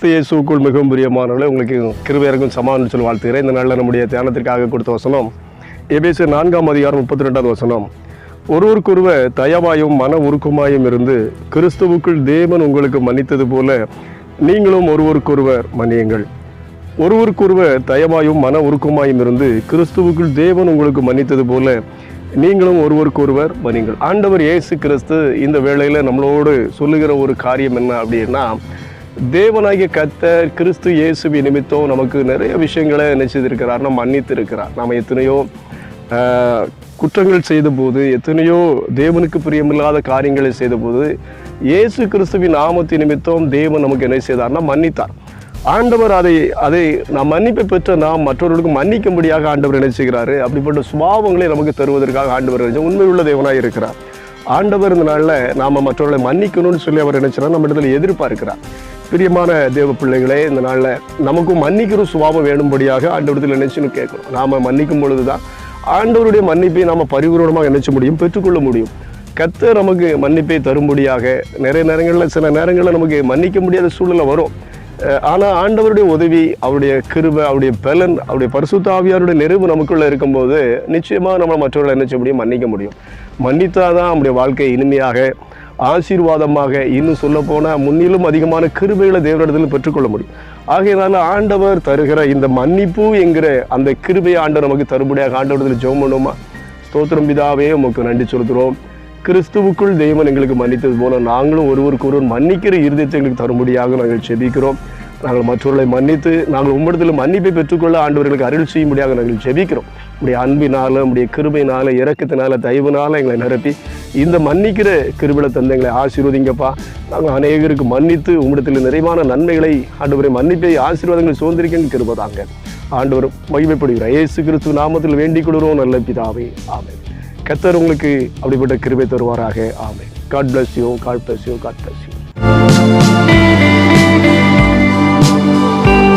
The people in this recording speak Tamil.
கிறிஸ்து இயேசுக்குள் மிகவும் பிரியமானவர்களே உங்களுக்கு கிருவையருக்கும் சமாதானம் சொல்லி வாழ்த்துகிறேன். இந்த நாளில் நம்முடைய தியானத்திற்காக கொடுத்த வசனம் எபேசு நான்காம் அதிகாரம் முப்பத்தி ரெண்டாவது வசனம். ஒருவருக்கொருவர் தயவாயும் மன உருக்கமாயும் இருந்து கிறிஸ்துவுக்குள் தேவன் உங்களுக்கு மன்னித்தது போல நீங்களும் ஒருவருக்கொருவர் மன்னியுங்கள். ஒருவருக்கொருவர் தயவாயும் மன உருக்கமாயும் இருந்து கிறிஸ்துவுக்குள் தேவன் உங்களுக்கு மன்னித்தது போல நீங்களும் ஒருவருக்கொருவர் மன்னிங்கள் ஆண்டவர் இயேசு கிறிஸ்து இந்த வேளையில் நம்மளோடு சொல்லுகிற ஒரு காரியம் என்ன அப்படின்னா தேவனாகிய கத்தர் கிறிஸ்து இயேசுவி நிமித்தம் நமக்கு நிறைய விஷயங்களை நினைச்சிருக்கிறார் நம்ம மன்னித்து இருக்கிறார் நாம் எத்தனையோ குற்றங்கள் செய்தபோது எத்தனையோ தேவனுக்கு பிரியமில்லாத காரியங்களை செய்தபோது இயேசு கிறிஸ்துவின் நாமத்தின் நிமித்தம் தேவன் நமக்கு என்ன செய்தார்னா மன்னித்தார். ஆண்டவர் அதை அதை நாம் மன்னிப்பை பெற்ற நாம் மற்றவர்களுக்கு மன்னிக்கும்படியாக ஆண்டவர் என்ன அப்படிப்பட்ட சுபாவங்களை நமக்கு தருவதற்காக ஆண்டவர் நினைச்ச உண்மையுள்ள தேவனாக இருக்கிறார். ஆண்டவர் இந்த நாளில் நாம் மற்றவர்களை மன்னிக்கணும்னு சொல்லி அவர் நினைச்சார் நம்ம இடத்துல எதிர்பார்க்கிறார். பிரியமான தேவ பிள்ளைகளே இந்த நாளில் நமக்கும் மன்னிக்கிற சுபாவம் வேணும்படியாக ஆண்டவரத்தில் நினைச்சுன்னு கேட்கணும் நாம் மன்னிக்கும் பொழுது தான் ஆண்டவருடைய மன்னிப்பை நாம் பரிபூர்ணமாக நினைச்ச முடியும் பெற்றுக்கொள்ள முடியும். கத்த நமக்கு மன்னிப்பை தரும்படியாக நிறைய நேரங்களில் சில நேரங்களில் நமக்கு மன்னிக்க முடியாத சூழ்நிலை வரும். ஆனால் ஆண்டவருடைய உதவி அவருடைய கிருபை அவருடைய பலன் அவருடைய பரிசுத்தாவியாருடைய நிறைவு நமக்குள்ள இருக்கும்போது நிச்சயமாக நம்ம மற்றவர்களை நினைச்ச முடியும் மன்னிக்க முடியும். மன்னித்தாதான் நம்முடைய வாழ்க்கை இனிமையாக ஆசீர்வாதமாக இன்னும் சொல்ல போனால் முன்னிலும் அதிகமான கிருபைகளை தேவனிடத்தில் பெற்றுக்கொள்ள முடியும். ஆகையினால ஆண்டவர் தருகிற இந்த மன்னிப்பு என்கிற அந்த கிருபையை ஆண்டவர் நமக்கு தருபடியாக ஆண்டவரத்தில் ஜெபம் பண்ணுமா ஸ்தோத்திரம் பிதாவே உமக்கு நன்றி சொல்கிறோம் கிறிஸ்துவுக்குள் தெய்வம் எங்களுக்கு மன்னித்தது போல நாங்களும் ஒருவருக்கு ஒருவர் மன்னிக்கிற இருதயத்தை எங்களுக்கு தரும்படியாக நாங்கள் செபிக்கிறோம் நாங்கள் மற்றவர்களை மன்னித்து நாங்கள் உம்மிடத்தில் மன்னிப்பை பெற்றுக்கொள்ள ஆண்டவர்களுக்கு அருள் செய்யும்படியாக நாங்கள் செபிக்கிறோம் உடைய அன்பினால உடைய கிருபையினால இறக்கத்தினால தயவுனால எங்களை நிரப்பி இந்த மன்னிக்கிற கிருபில தந்த எங்களை ஆசீர்வதிங்கப்பா. நாங்கள் அநேகருக்கு மன்னித்து உம்மிடத்தில் நிறைவான நன்மைகளை ஆண்டவரை மன்னிப்பை ஆசீர்வாதங்களை சுதந்திரிக்க கிருபதாங்க. ஆண்டவர் மகிமைப்படுகிறார் இயேசு கிறிஸ்து நாமத்தில் வேண்டிக் கொள்கிறோம் நல்ல பிதாவே. ஆமை கத்தர் உங்களுக்கு அப்படிப்பட்ட கிருபை தருவாராக. Amen God bless you God bless you God bless you